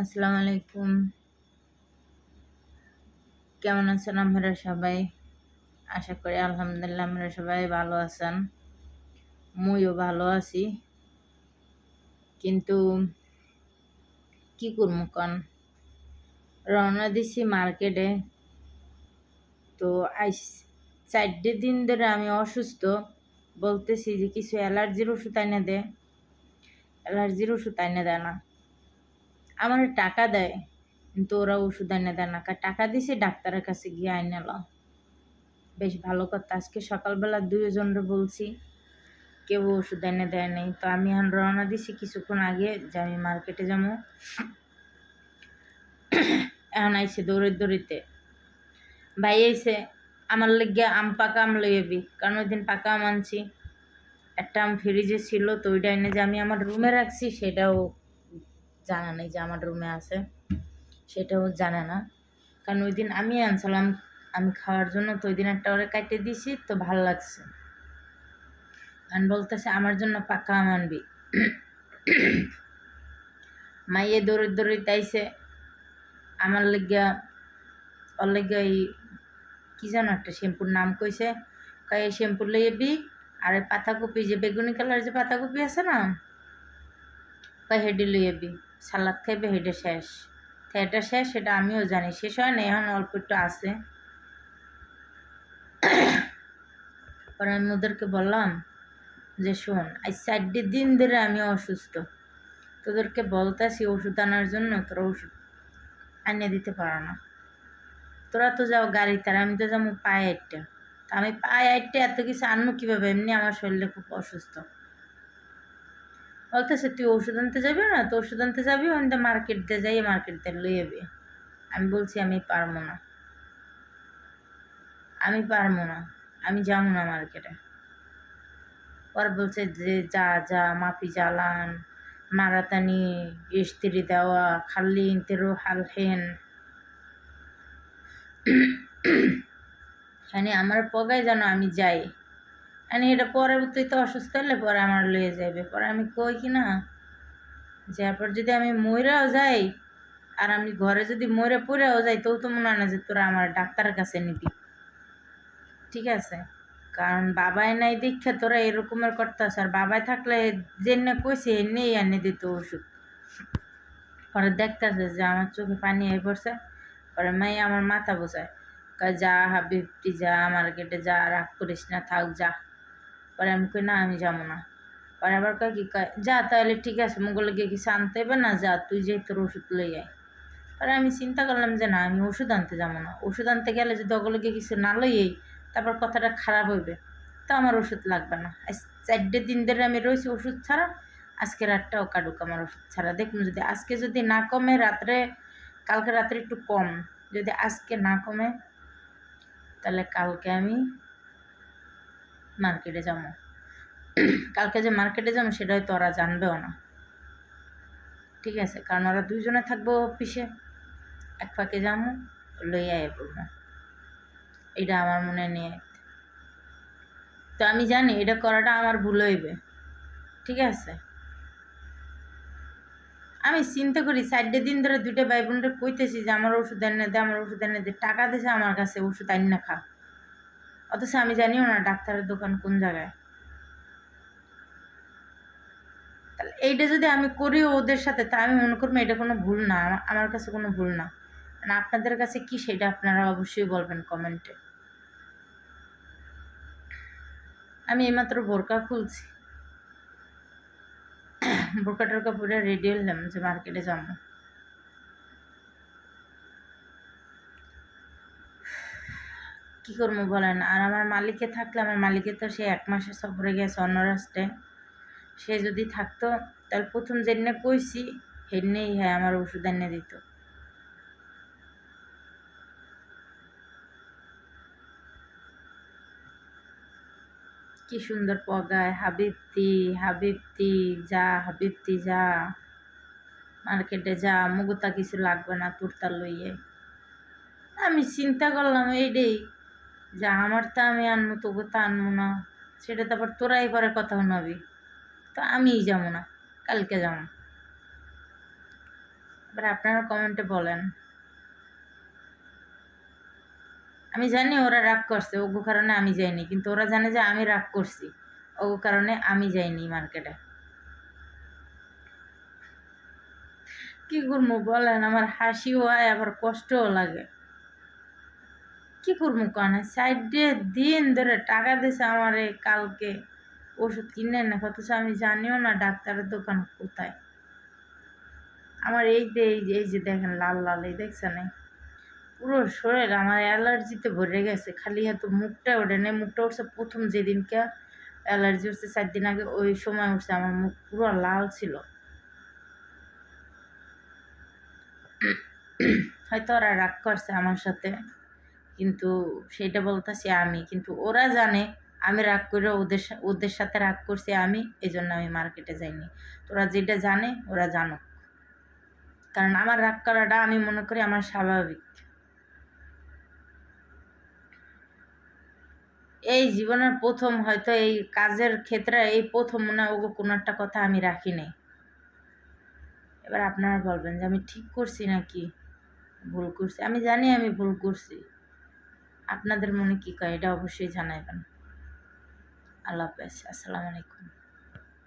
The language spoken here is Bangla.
আসসালামু আলাইকুম। কেমন আছেন আপনারা সবাই? আশা করি আলহামদুলিল্লাহ আমরা সবাই ভালো আছেন। মুইও ভালো আছি। কিন্তু কি করব কন? রওনা দিছি মার্কেটে। তো আইস, চারটে দিন ধরে আমি অসুস্থ। বলতেছি যে কিছু অ্যালার্জির ওষুধ আইনে দে। অ্যালার্জির ওষুধ আইনে দেয় না। আমার টাকা দেয়। কিন্তু ওরা ওষুধ এনে দেয় না। টাকা দিছে, ডাক্তারের কাছে গিয়ে আইনে এলাম বেশ ভালো কথা। আজকে সকালবেলা দুইজনরে বলছি, কেউ ওষুধ এনে দেয় নাই। তো আমি এখন রওনা দিছি কিছুক্ষণ আগে যে আমি মার্কেটে যাব। এখন আইসে দৌড়ে দৌড়িতে। ভাই আইসে আমার লেগে আম পাকা আম লইবি কারণ ওই দিন পাকা আম আনছি। একটা আম ফ্রিজে ছিল, তো ওইটা এনে যে আমি আমার রুমে রাখছি, সেটাও জানা নেই যে আমার রুমে আছে। সেটাও জানে না। কারণ ওই দিন আমি আনছিলাম, আমি খাওয়ার জন্য, তো ওই দিন একটা ওরে কাটে দিছি, তো ভালো লাগছে। আমি বলতেছে, আমার জন্য পাকা আম আনবি। মাইয়ে দৌড়ে দৌড়ে তাইছে আমার লেগিয়া, ওর লেগিয়া এই কি জানো একটা শ্যাম্পুর নাম কইছে। কয়, এই শ্যাম্পু লইবি আর পাতাকপি যে বেগুনি কালার যে পাতাকপি আছে না, কয়, হেডি লইবি সালাদ খাইবে হেডে শেষ। এটা শেষ, সেটা আমিও জানি। শেষ হয় না, এখন অল্প একটু আছে। পরে আমি ওদেরকে বললাম যে, শোন, আজ চারটে দিন ধরে আমি অসুস্থ। তোদেরকে বলতেছি ওষুধ আনার জন্য, তোরা ওষুধ আনিয়ে দিতে পারো না। তোরা তো যাও গাড়ি গাড়িতে আমি তো যাব পায়ে তা আমি পায়ে আটটা এত কিছু আনব কীভাবে? এমনি আমার শরীরে খুব অসুস্থ। বলতেছে তুই ওষুধ আনতে যাবি না, তো ওষুধ আনতে যাবি ওখান মার্কেট দিয়ে যাই মার্কেট দিয়ে লই যাবি। আমি বলছি, আমি পারব না। আমি পারব না। আমি যাব না মার্কেটে পরে বলছে যে, যা যা মাপি জ্বালান, মারাতানি, ইস্ত্রি দেওয়া, খালি তেরো হাল হেন। হ্যাঁ আমার পগায় যেন আমি যাই। আমি এটা পরে তুই তো অসুস্থ হলে পরে আমার লয়ে যাবে পরে আমি কই কি না? যার পর যদি আমি ময়রাও যাই, আর আমি ঘরে যদি ময়রা পড়েও যাই তো তো মনে হয় না যে তোরা আমার ডাক্তারের কাছে নিবি। ঠিক আছে? কারণ বাবাই নাই দীক্ষা তোরা এরকমের করতেছ আর বাবাই থাকলে যে না কইছে নেই এনে দিত ওষুধ। পরে দেখতেছে যে আমার চোখে পানি হয়ে পড়ছে, পরে মাই আমার মাথা বোঝায়। যা হাবিবটি যা মার্কেটে যা, রাগ করিস না, থাক, যা। পরে আমি কই, না, আমি যাব না। পরে আবার কয় কি, কয়, যা তাহলে ঠিক আছে, মুগলে গিয়ে কিছু আনতে হবে না, যা, তুই যে তোর ওষুধ লই আয়। পরে আমি চিন্তা করলাম যে, না, আমি ওষুধ আনতে যাব না। ওষুধ আনতে গেলে যদি ওগুলো গিয়ে কিছু না লইয়েই তারপর কথাটা খারাপ হইবে। তো আমার ওষুধ লাগবে না। চারটে দিন ধরে আমি রয়েছি ওষুধ ছাড়া। আজকে রাতটাও কাটুক আমার ওষুধ ছাড়া। দেখুন, যদি আজকে যদি না কমে, রাত্রে, কালকে রাত্রে একটু কম। যদি আজকে না কমে, তাহলে কালকে আমি মার্কেটে যাব। কালকে যে মার্কেটে যাব সেটা হয়তো ওরা জানবেও না। ঠিক আছে, কারণ ওরা দুইজনে থাকব অফিসে। এক ফাঁকে যাব লইয়া পড়ব। এটা আমার মনে নিয়ে তো আমি জানি এটা করাটা আমার ভুল হইবে। ঠিক আছে? আমি চিন্তা করি, চারটে দিন ধরে দুইটা ভাই বোনরা কইতেছি যে, আমার ওষুধ এনে দে, আমার ওষুধ এনে দে, টাকা দিছে আমার কাছে, ওষুধ আনি না খা। অথচ আমি জানিও না ডাক্তারের দোকান কোন জায়গায়। তাহলে এইটা যদি আমি করি ওদের সাথে, তা আমি মনে করব এটা কোনো ভুল না আমার কাছে কোনো ভুল না। মানে আপনাদের কাছে কি সেটা আপনারা অবশ্যই বলবেন কমেন্টে। আমি এইমাত্র বোরকা খুলছি। বোরকা টোরকা পুরো রেডি হলাম যে মার্কেটে যাব। কি করব বলেন? আর আমার মালিকে থাকলে আমার মালিকে তো সে এক মাসের সফরে গেছে অন্য রাষ্ট্রে। সে যদি থাকতো, তাহলে প্রথম যেদিনে কইছি হেডনেই হ্যাঁ আমার ওষুধ এনে দিত। কি সুন্দর পগায় হাবিবতি হাবিবতি যা হাবিবতি যা। মার্কেটে যা, মুগুতা কিছু লাগবে না তুরতা লইয়ে। আমি চিন্তা করলাম এইটাই যা আমার তা আমি আনব তোকে তা আনব না। সেটা তারপর তোরাই পরে কথা শোনাবি তো আমিই যাব না, কালকে যাব। এবার আপনারা কমেন্টে বলেন। আমি জানি ওরা রাগ করছে, ওগো কারণে আমি যাইনি, কিন্তু ওরা জানে যে আমি রাগ করছি। ওগো কারণে আমি যাইনি মার্কেটে। কি করব বলেন, আমার হাসিও হয়, আবার কষ্টও লাগে। কি করব কানে? সাইডে দিন ধরে টাকা দিছে আমারে কালকে। ওষুধ কিনে না অথচ আমি জানিও না ডাক্তারের দোকান কোথায়। আমার এই যে এই যে দেখেন লাল লাল, এই দেখছেন? পুরো শরীর আমার অ্যালার্জিতে ভরে গেছে। খালি হয়তো মুখটা ওঠে নেই, মুখটা উঠছে প্রথম যেদিনকে অ্যালার্জি উঠছে, চার দিন আগে ওই সময় উঠছে, আমার মুখ পুরো লাল ছিল। হয়তো ওরা রাগ করছে আমার সাথে। কিন্তু সেটা বলতেছি আমি। কিন্তু ওরা জানে, আমি রাগ করে ওদের ওদের সাথে রাগ করছি আমি এই জন্য আমি মার্কেটে যাইনি। তোরা যেটা জানে, ওরা জানো কারণ আমার রাগ করাটা আমি মনে করি আমার স্বাভাবিক। এই জীবনের প্রথম হয়তো এই কাজের ক্ষেত্রে এই প্রথম মনে ওগো কোনো একটা কথা আমি রাখি নাই। এবার আপনারা বলবেন যে আমি ঠিক করছি নাকি? ভুল করছি। আমি জানি আমি ভুল করছি। আপনাদের মনে কী কয়? এটা অবশ্যই জানাইবেন। আল্লাহ হাফেজ। আসসালামু আলাইকুম।